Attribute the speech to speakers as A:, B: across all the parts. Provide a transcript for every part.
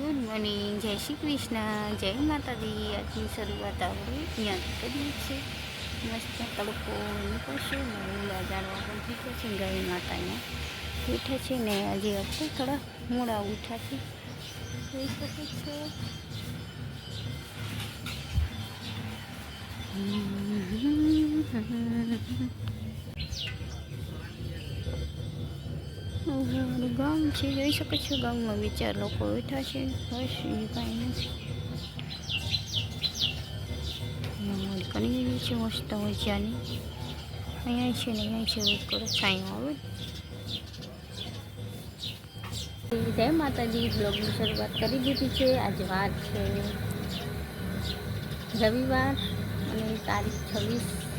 A: Good morning, જય શ્રી કૃષ્ણ. જય માતાજી. આજની શરૂઆત આપણે અહીંયાથી કરીએ છીએ. મસ્ત તડકો નીકળશે ને જાણવા પણ થઈ છે. ગાય માતાને બેઠા છે ને આજે આપણે થોડા મોડા ઉઠ્યા છે જોઈ શકો છો. અમારું ગામ છે, જોઈ શકો છો, ગામમાં વિચાર લોકો બેઠા છે બસ એ કાંઈ નથી. કરી કણી છે, મસ્ત મજાની. અહીંયા છે ને, અહીંયા છે, વેટ કરો છાંયો આવે. જય માતાજી, બ્લોગની શરૂઆત કરી દીધી છે, આજે વાત છે. રવિવાર, અને તારીખ છવ્વીસ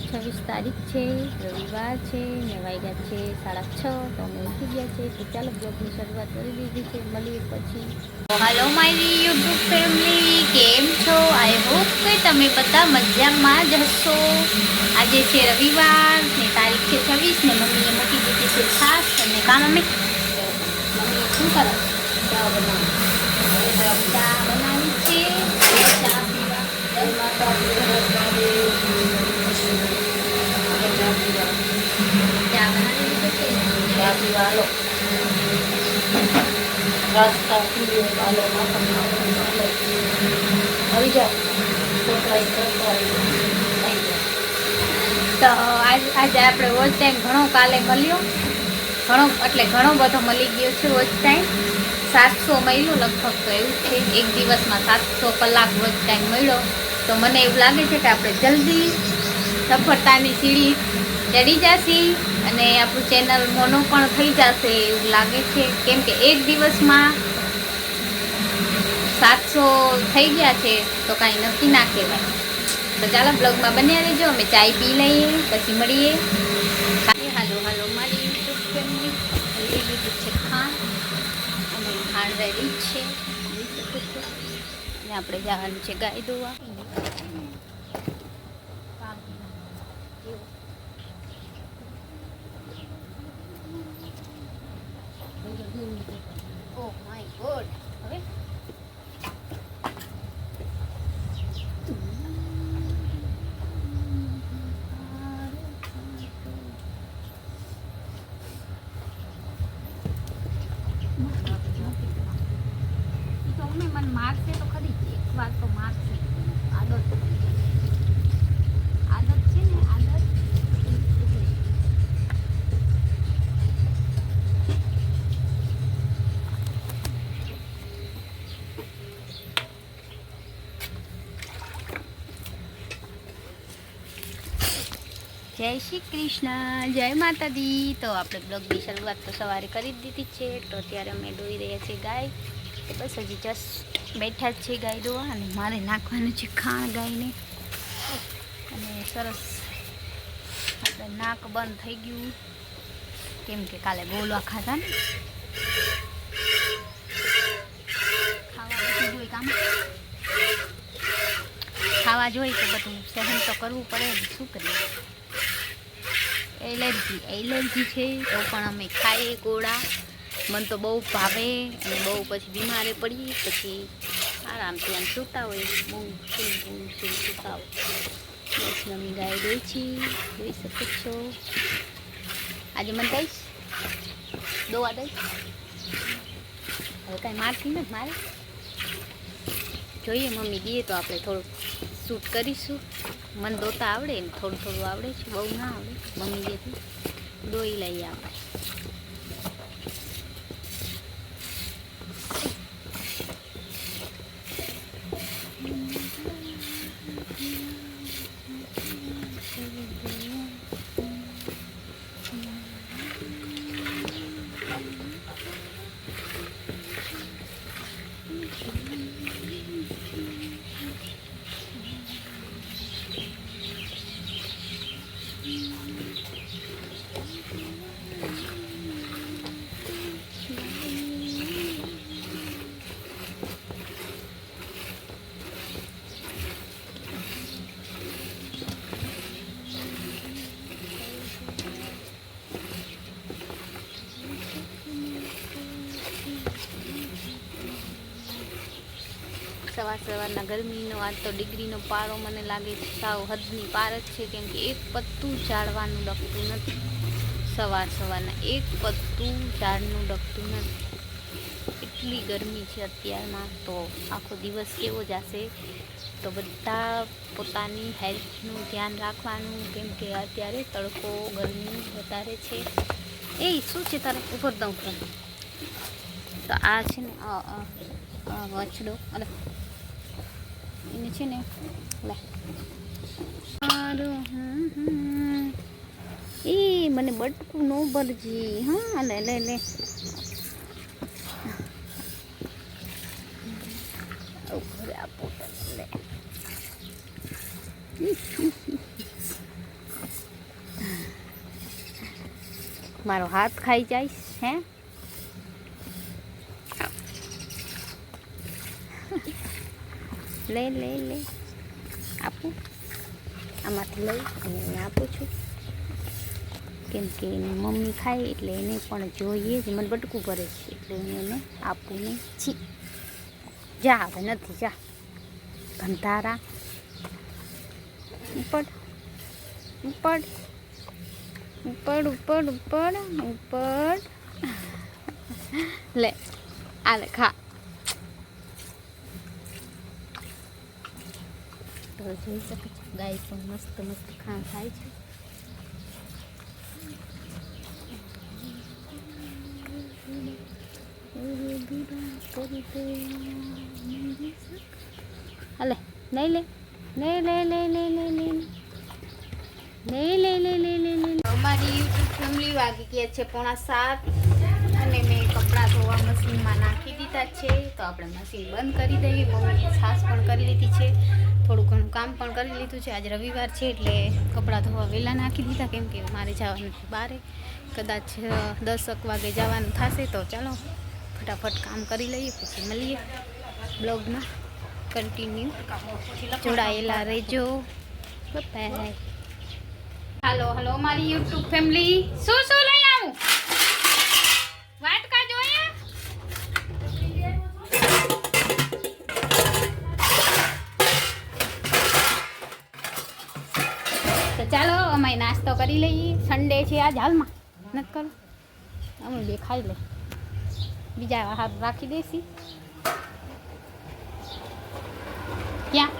A: છવ્વીસ તારીખ છે, રવિવાર છે ને વાગ્યા છે, સાડા છ, તો અમે ઉઠી ગયા છે. તો ચાલો બ્લોગની શરૂઆત કરી દીધી છે, મળીએ પછી. હાલો મારી યુટ્યુબ ફેમિલી કેમ છો? આઈ હોપ કે તમે બધા મજામાં જ હશો. આજે છે રવિવાર, ને તારીખ છે છવ્વીસ, ને મમ્મીએ મૂકી દીધી છે છાશ અને કામ અમે મમ્મીએ શું કરો? ચા બનાવી. છે. ચા પીવા ચા બનાવી દીધી છે
B: આવી જાઓ
A: તો આજ આજે આપણે વોચ ટાઈમ ઘણો કાલે મળ્યો. ઘણો એટલે ઘણો બધો મળી ગયો છે વોચ ટાઈમ. સાતસો મળ્યું લગભગ તો એવું છે. એક દિવસમાં સાતસો કલાક વોચ ટાઈમ મળ્યો. તો મને એવું લાગે છે કે આપણે જલ્દી સફળતાની સીડી ચડી જશી. અને આપણું ચેનલ મોનો પણ થઈ જશે એવું લાગે છે. કેમ કે એક દિવસમાં સાતસો થઈ ગયા છે, તો કાંઈ નક્કી ના કહેવાય. તો ચાલો બ્લોગમાં બન્યા રહેજો, અમે ચાય પી લઈએ, પછી મળીએ. હાલો હાલો મારી યુટ્યુબ ફેમિલી લીધું છે ખાંડ અમે ખાંડ રેડી છે. આપણે જવાનું છે ગાય દોવા ઓ માય ગોડ હવે ઈ તો મમ્મી મને મારશે તો ખરી જ એક વાર તો મારશે આદત આદત છે ને આદત જય શ્રી કૃષ્ણ, જય માતાજી. તો આપણે બ્લોગની શરૂઆત તો સવારે કરી દીધી છે. તો અત્યારે અમે દોઈ રહ્યા છીએ ગાય. તો બસ હજી જસ્ટ બેઠા જ છે ગાય દોવા અને મારે નાખવાનું છે ખાણ ગાયને. અને સરસ આપણે નાક બંધ થઈ ગયું. કેમ કે કાલે બોલવા ખાધા ને. ખાવા જોઈએ કામ. ખાવા જોઈએ તો બધું સહન તો કરવું પડે શું કરીએ? એલર્જી એલર્જી છે, તો પણ અમે ખાઈએ ગોળા. મને તો બહુ ભાવે અને બહુ પછી બીમારે પડીએ, પછી આરામથી આમ સૂતા હોય. બહુ શું બહુ શું સૂતા હોય. બસ મમ્મી ગાય દઈ છી. જોઈ શકો છો. આજે મને દઈશ? દોવા દઈશ? હવે કાંઈ મારથી નથી મારે. જોઈએ મમ્મી, દઈએ તો આપણે થોડુંક શૂટ કરીશું. મને દોતા આવડે ને થોડું થોડું આવડે છે, બહુ ના આવડે, મમ્મી જેથી દોઈ લઈએ આપણે. સવાર સવારના ગરમીનો આજ તો ડિગ્રીનો પારો મને લાગે છે, સાવ હદની પાર જ છે, કેમ કે એક પત્તું ઝાડવાનું ડકતું નથી. સવાર સવારના એક પત્તું ઝાડનું ડકતું નથી. એટલી ગરમી છે અત્યારમાં, તો આખો દિવસ કેવો જશે? તો બધા પોતાની હેલ્થનું ધ્યાન રાખવાનું, કેમ કે અત્યારે તડકો, ગરમી વધારે છે. એ શું છે તારે? ઉપર દઉં. તો આ છે ને વાછડો. અલે એને છે ને લે મારું હમ હમ. એ મને બટકું ન ભરજી હા લે લે લે આવું ઘરે આપો તને, લે મારો હાથ ખાઈ જાય હે લે લે લે. આપું. આમાંથી લઈ અને એને આપું છું. કેમ કે એની મમ્મી ખાય એટલે એને પણ જોઈએ જ. મને બટકું ભરે છે એટલે હું એને આપું નહીં. છી. જા હવે, નથી, જા. ઘંધારા ઉપર. ઉપર. ઉપર ઉપર ઉપર ઉપર. લે. આ ખા. તો જોઈ શકે છે ગાય પણ મસ્ત મસ્ત ખાણ થાય છે. હાલે નહીં લે નહીં લે લે લે લે. લે નહીં લે લે લે લે લે. અમારી યુટ્યુબ ફેમિલી વાગી ગયા છે પોણા સાત. ધોવા મશીનમાં નાખી દીધા છે, તો આપણે મશીન બંધ કરી દઈએ. મમ્મીએ છાશ પણ કરી લીધી છે. થોડું ઘણું કામ પણ કરી લીધું છે. આજે રવિવાર છે એટલે કપડાં ધોવા વહેલા નાખી દીધા, કેમ કે મારે જવાનું છે બારે. કદાચ દસક વાગે જવાનું થશે તો ચાલો, ફટાફટ કામ કરી લઈએ, પછી મળીએ બ્લોગમાં. કન્ટિન્યુ જોડાયેલા રહેજો. બાય હાલો હાલો મારી યુટ્યુબ ફેમિલી શું શું? કરી લઈએ. સન્ડે છે આજ હાલમાં. નથી કરો અમે બે ખાઈ લે. બીજા હાર રાખી દેસી ક્યાં?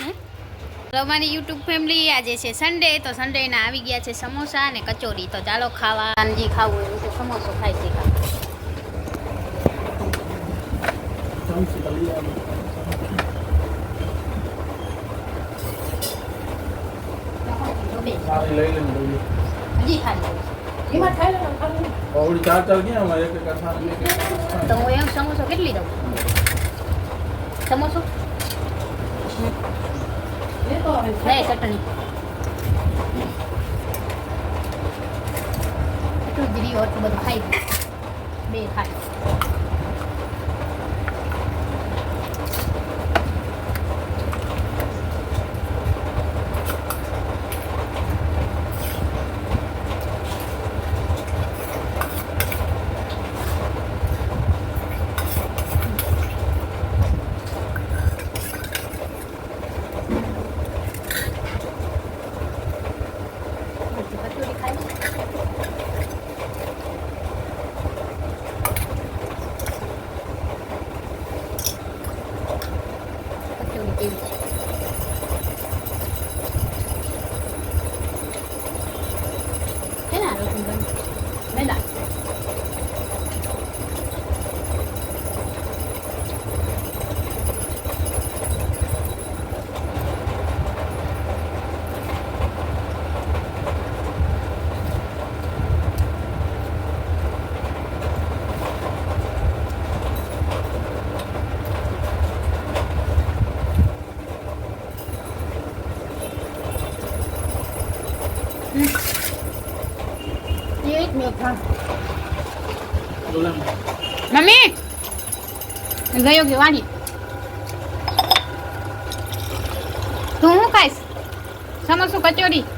A: હે? તો અમારી યુટ્યુબ ફેમિલી આજે છે સન્ડે તો સન્ડેના આવી ગયા છે સમોસા અને કચોરી. તો ચાલો ખાવા જે ખાવું એવું છે સમોસો ખાય છે
B: લઈ લઈને
A: હજી ખાલી
B: ઓવડી ચાર ચાર ગયા અમારે એક એક
A: તો હું એમ સમોસો કેટલી દઉં? સમોસો? નહીં ચટણી. એટલું જ રહ્યું એટલું બધું ખાઈ. બે ખાય ગયો ગયો વાણી તું શું ખાઈશ? સમોસું કચોરી?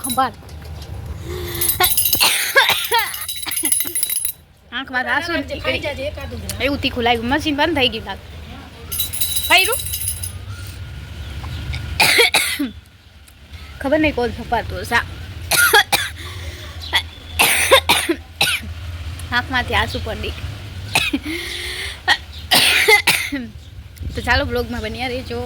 A: ખંભાર આંખમાં આંસુ નીકળી એવું તીખું લાગ્યું. મશીન બંધ થઈ ગયું લાગ. ફાયરું? ખબર નહીં કોલ છપાતું સા આંખમાંથી આંસુ પડી. તો ચાલો બ્લોગમાં બન્યા રહેજો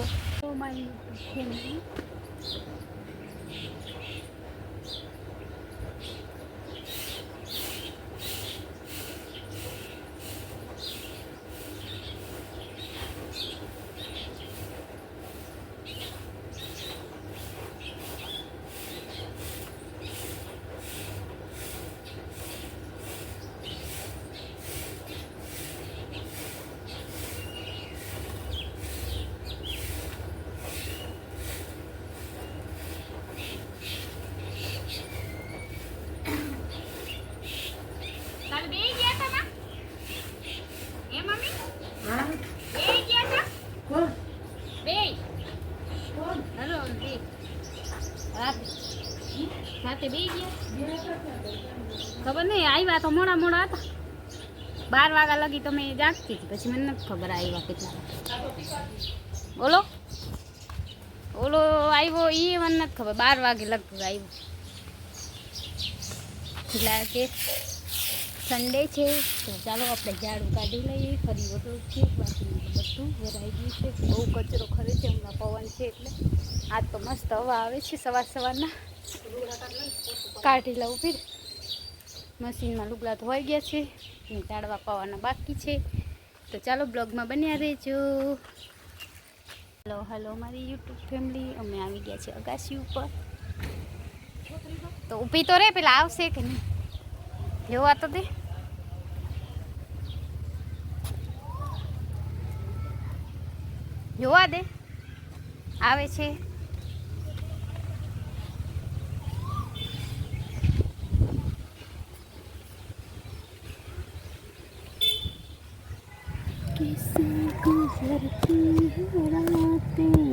A: કાલ બે ગયા હતા ના એ મમ્મી બે ગયા હતા બે હલો બે રાતે રાતે બે ગયા ખબર નહીં તો મોડા મોડા હતા. બાર વાગ્યા લગી તો મેં જાગતી હતી. પછી મને નથી ખબર આવ્યા કેટલા બોલો? ઓલો આવ્યો એ મને નથી ખબર. બાર વાગે લગભગ આવ્યો. એટલે કે સન્ડે છે. તો ચાલો આપણે ઝાડુ કાઢી લઈએ. ફરી વટલું છે બાકી બધું ભરાઈ ગયું છે. બહુ કચરો ખરે છે. હમણાં પવન છે એટલે. આજ તો મસ્ત હવા આવે છે સવાર સવારના. કાઢી લઉં ફીર. મશીનમાં લુગડા ધોવાઈ ગયા છે અને ઝાડવા પાવાના બાકી છે. તો ચાલો બ્લોગમાં બન્યા રહેજો. હલો હલો, મારી યુટ્યુબ ફેમિલી. અમે આવી ગયા છે અગાસી ઉપર. તો ઊભી તો રે, પેલા આવશે કે નહીં? જોવા તો દે. જોવા દે. આવે છે कैसे गुजरती है रातें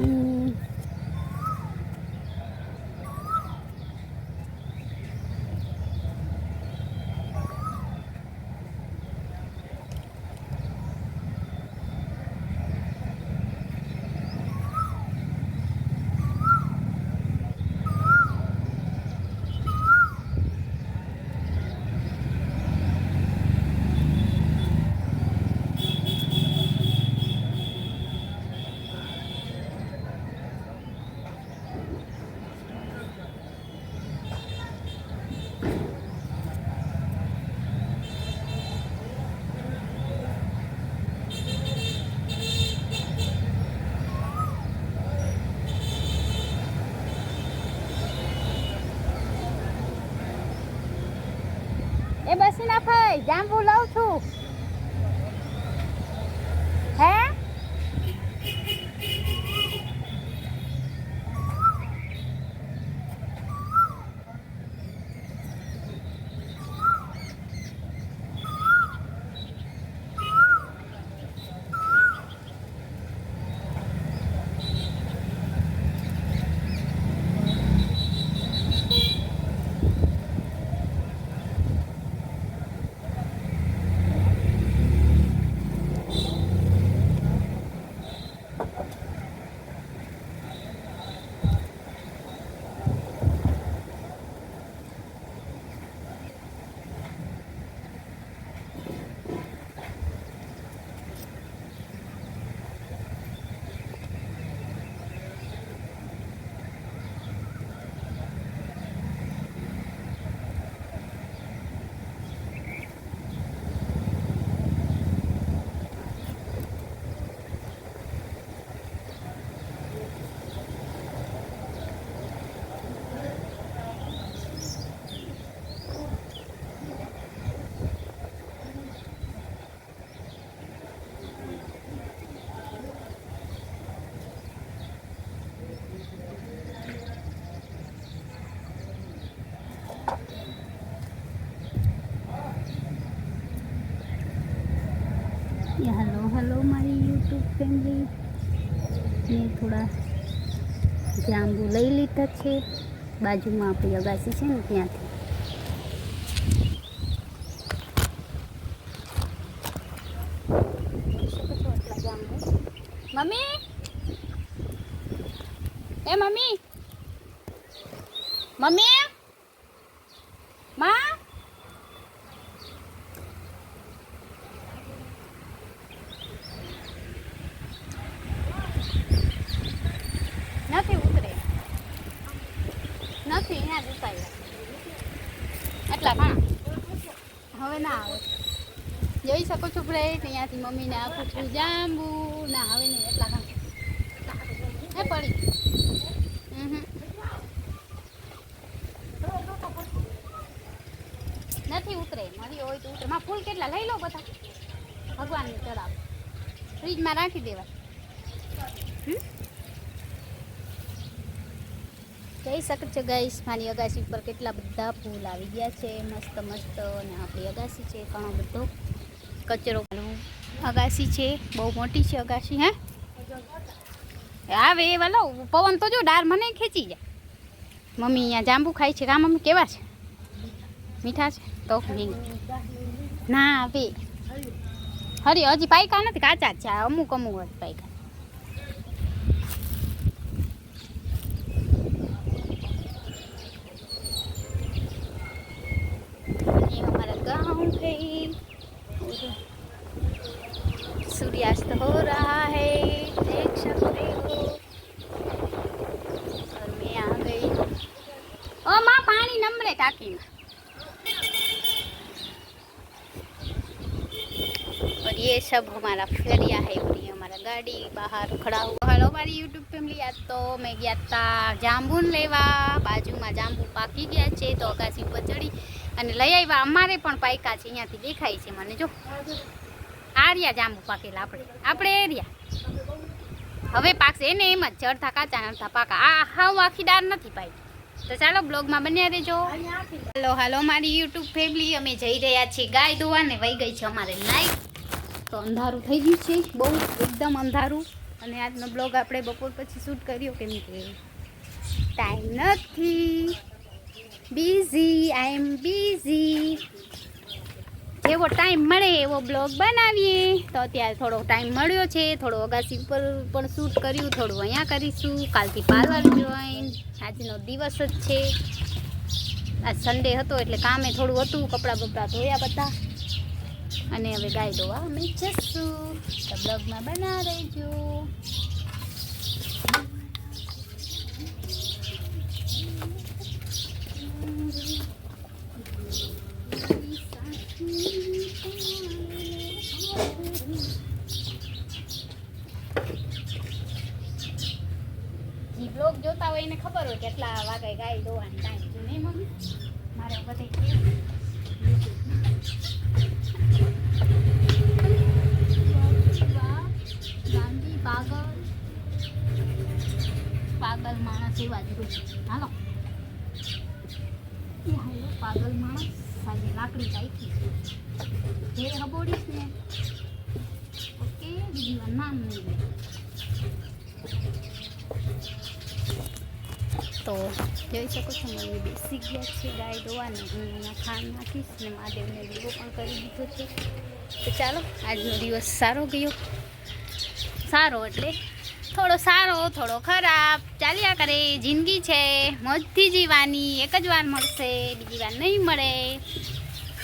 A: એ બસી ના ભાઈ જાંબુ લઉં છું હે હેલો હેલો મારી યુટ્યુબ ફેમિલી મેં થોડા જાંબુ લઈ લીધા છે. બાજુમાં આપણી અગાસી છે ને ત્યાંથી જોઈ શકો છો આટલા જાંબુ. મમ્મી એ મમ્મી મમ્મી માં નથી ઉતરે નથી અહીંયા જ ઉતાર્યા એટલા ઘણા ના આવે. જોઈ શકો છો ફ્રેન્ડ અહીંયાથી મમ્મીને આપું છું જાંબુ ના હવે નહીં એટલા ઘણા એ પડી. નથી ઉતરે મળી હોય તો ઉતરે. માં ફૂલ કેટલા લઈ લો બધા? ભગવાનને ચડાવ ફ્રીજમાં રાખી દેવા જઈ શકો છો ગાઈસ મારી અગાસી ઉપર કેટલા બધા ફૂલ આવી ગયા છે. મસ્ત મસ્ત અને આપણી અગાસી છે, ઘણો બધો કચરો. અગાસી છે, બહુ મોટી છે અગાસી, હે? આવે, એ વાલો, પવન તો જો ડાર મને ખેંચી જાય. મમ્મી અહીંયા જાંબુ ખાય છે. કા મમ્મી, કેવા છે? મીઠા છે? તો નહીં. ના આવે હરી, હજી પાયકા નથી, કાચા જ છે. આ અમુક અમુક જ પાયકા. गांव है उधर सूर्यास्त हो रहा है देख सकते हो और मैं आ गई ओ माँ पानी नंबरे टाकी में और ये सब हमारा फेरिया है और ये हमारा गाड़ी बाहर खड़ा हुआ हेलो हमारी यूट्यूब ફેમિલી આજ તો મેં ગયા હતા જાંબુન લેવા બાજુમાં જાંબુ પાકી ગયા છે તો અગાસી ઉપર ચડી અને લઈ આવ્યા. અમારે પણ પાયકા છે, અહીંયાથી દેખાય છે મને. જો, આર્યા જાંબુ પાકેલા આપણે. આપણે એરિયા. હવે પાકશે. એને એમ જ ચડતા કાચા અડધા પાકા. આ હાવ આખી દાર નથી પાકી તો ચાલો, બ્લોગમાં બન્યા રહેજો. હાલો હાલો, મારી યુટ્યુબ ફેમિલી અમે જઈ રહ્યા છીએ ગાય ધોવાને વહી ગઈ છે અમારે લાઈટ તો અંધારું થઈ ગયું છે. બહુ, એકદમ અંધારું. અને આજનો બ્લોગ આપણે બપોર પછી શૂટ કર્યો. કેમ કે ટાઈમ નથી. બિઝી આઈ એમ બિઝી જેવો ટાઈમ મળે, એવો બ્લોગ બનાવીએ. તો અત્યારે થોડો ટાઈમ મળ્યો છે. થોડો અગાસી ઉપર પણ શૂટ કર્યું, થોડું અહીંયા કરીશું. કાલથી પાર્લર જોઈન આજનો દિવસ જ છે. આજ સન્ડે હતો, એટલે કામે થોડું હતું, કપડાં બપડા ધોયા બધા. અને હવે ગાય ધોવા અમે જશું તો બ્લોગમાં બના રહેજો જી બ્લોગ જોતા હોય એને ખબર કેટલા વાગે ગાય દોવાની ટાઈમ છે. નહીં, મમ્મી? મારે બધે ગાંધી પાગલ પાગલ માણસ એવા જ હોય હાલો પાગલ સાંજે લાકડી છે. જે હબોડીશ ને ઓકે બીજી વાર નામ નહીં તો જોઈ શકો છો મને બેસી ગયા છે, ગાય દોવાને હું એના ખાંડ નાખીશ ને મહાદેવને દીવો પણ કરી દીધો છે. તો ચાલો, આજનો દિવસ સારો ગયો. સારો એટલે થોડો સારો, થોડો ખરાબ. ચાલ્યા કરે, જિંદગી છે, મોજથી જીવાની એક જ વાર મળશે, બીજી વાર નહીં મળે.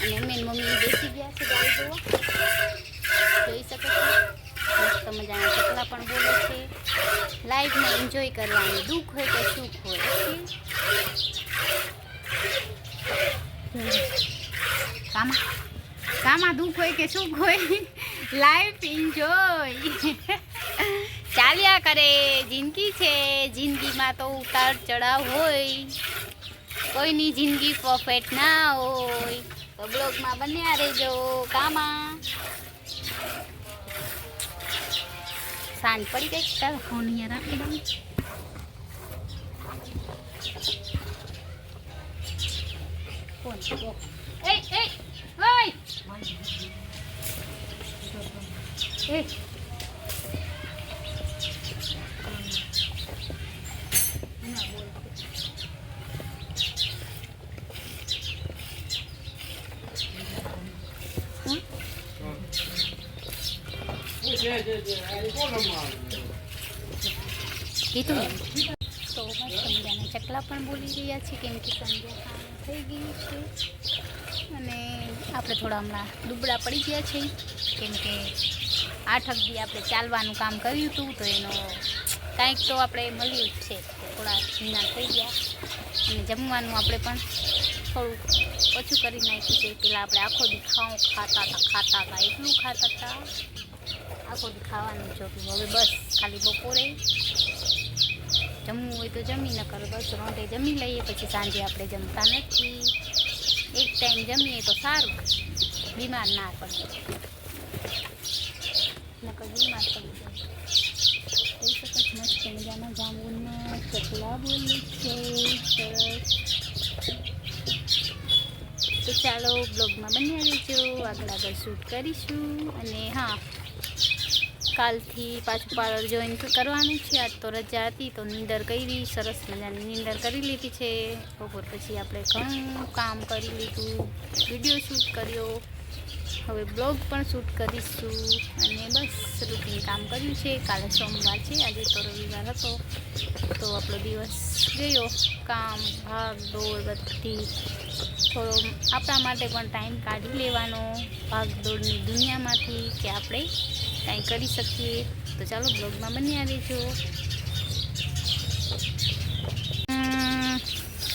A: અને અમે મમ્મી બેસી ગયા છે ગાય દોવા. જોઈ શકો છો. મસ્ત મજાના ચકલા પણ બોલે છે. લાઈફને એન્જોય કરવાનું દુઃખ હોય કે સુખ હોય કામા કામા દુઃખ હોય કે સુખ હોય? લાઈફ એન્જોય ચાલ્યા કરે, જિંદગી છે. જિંદગીમાં તો ઉતાર ચડાવ હોય. કોઈની જિંદગી પરફેક્ટ ના હોય. તો બ્લોગમાં બન્યા રહેજો. કામા. સાંજ પડી ગઈ. ચાલ ફોન અહીંયા રાખી દઉં. ફોન એ એ ઓય! એ કીધું તો મસ્ત મજાના ચકલા પણ બોલી રહ્યા છે કેમ કે સંધ્યા થઈ ગઈ છે અને આપણે થોડા હમણાં દુબળા પડી ગયા છે કેમ કે આઠ અગદી આપણે ચાલવાનું કામ કર્યું હતું તો એનો કાંઈક તો આપણે મળ્યું જ છે થોડા ઝીણા થઈ ગયા અને જમવાનું આપણે પણ થોડું ઓછું કરી નાખ્યું છે પહેલાં આપણે આખો દી ખાતા હતા ખાતા હતા એટલું ખાતા હતા આખો દી ખાવાનું જ હવે બસ ખાલી બપોરે જમવું હોય તો જમી ન કરો બસ રોંટે જમી લઈએ, પછી સાંજે આપણે જમતા નથી. એક ટાઈમ જમીએ તો સારું. બીમાર ના પડે નકર બીમાર પડી જાય. છો મસ્ત મજાના જાંબુના ચકલા બોલે છે, સરસ. ચાલો બ્લોગમાં બન્યા રહેજો. આગળ આગળ શૂટ કરીશું. અને હા કાલથી પાછું પાર્લર જોઈન કરવાનું છે. આજ તો રજા હતી, તો નીંદર કરી, સરસ મજાની નીંદર કરી લીધી છે. બપોર પછી આપણે ઘણું કામ કરી લીધું. વીડિયો શૂટ કર્યો. હવે બ્લોગ પણ શૂટ કરીશું અને બસ રૂટીન કામ કર્યું છે. કાલે સોમવાર છે, આજે તો રવિવાર હતો. તો આપણો દિવસ ગયો. કામ, ભાગ, દોડ બધી થોડો આપણા માટે પણ ટાઈમ કાઢી લેવાનો. ભાગ દોડની દુનિયામાંથી કે આપણે કાંઈ કરી શકીએ. તો ચાલો બ્લોગમાં બની રહેજો.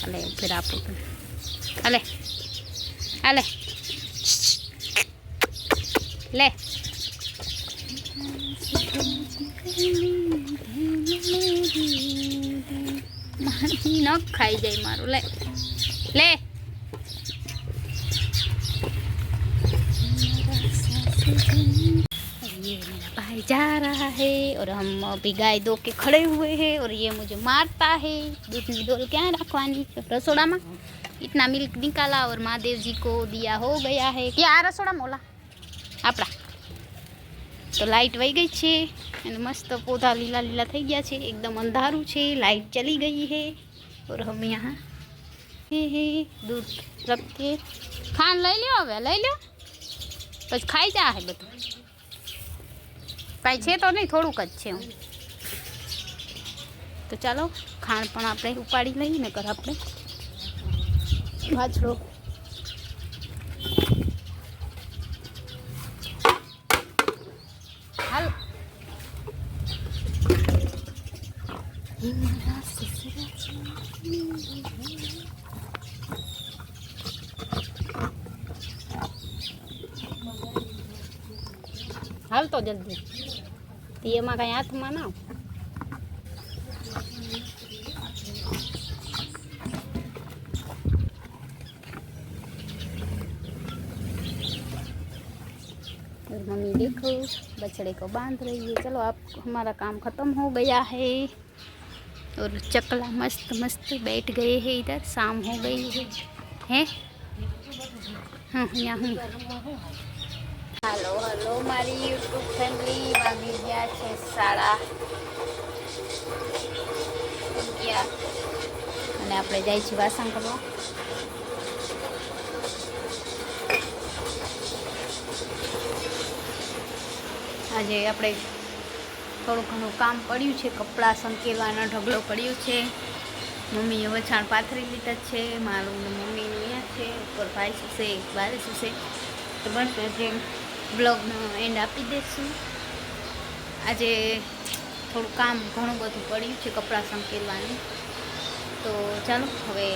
A: અલે ફેર આપણું પણ. હાલે. હાલે લે મારી નખ ખાઈ જાય મારું લે લે ये मेरा भाई जा रहा है और हम अभी गाय दो के खड़े हुए हैं और ये मुझे मारता है दूध में डोल क्या रखवानी रसोड़ा में इतना मिल्क निकाला और महादेव जी को दिया हो गया है क्या आ रसोड़ा मोला આપણા. તો લાઈટ વહી ગઈ છે અને મસ્ત પોતા લીલા લીલા થઈ ગયા છે. એકદમ અંધારું છે. લાઇટ ચલી ગઈ હે. ઓર હમ યહાં હે હે. દૂધ રખ કે ખાંડ લઈ લ્યો હવે, લઈ લો પછી ખાઈ જા હે બધું. કાંઈ છે તો નહીં, થોડુંક જ છે હું તો ચાલો, ખાંડ પણ આપણે ઉપાડી લઈએ ને કર આપણે. પાછળ જલ્દી તે એમાં કાંઈ હાથમાં ના और मम्मी देखो बछड़े को बांध रही है चलो आप हमारा काम ख़त्म हो गया है और चकला मस्त मस्त बैठ गए हैं इधर शाम हो गई है हैं हाँ यहाँ हूँ હાલો, હલો, મારી યુટ્યુબ ફેમિલી વાગી ગયા છે સાડા અને આપણે જાય છીએ વાસણ કરવા. આજે આપણે થોડું ઘણું કામ પડ્યું છે, કપડાં સંકેલવાનો ઢગલો પડ્યો છે. મમ્મીએ વછાણ પાથરી લીધા છે, મારું મમ્મીનું અહીંયા છે, ઉપર ભાઈ સુશે બારે સુશે. તો બસ આજે બ્લોગનો એન્ડ આપી દઈશું આજે થોડું કામ ઘણું બધું પડ્યું છે કપડાં સંકેલવાનું તો ચાલો હવે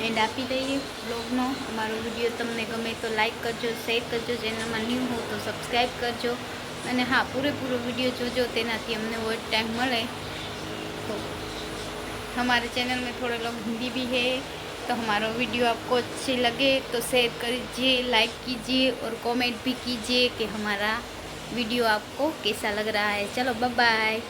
A: એન્ડ આપી દઈએ બ્લોગનો અમારો વિડીયો તમને ગમે તો લાઈક કરજો શેર કરજો ચેનલમાં ન્યૂ હો તો સબસ્ક્રાઈબ કરજો અને હા પૂરેપૂરો વિડીયો જોજો તેનાથી અમને वॉच टाइम મળે तो हमारे चैनल में थोड़े लोग हिंदी भी है तो हमारा वीडियो आपको अच्छे लगे तो शेयर करिए लाइक कीजिए और कमेंट भी कीजिए कि हमारा वीडियो आपको कैसा लग रहा है चलो बाय बाय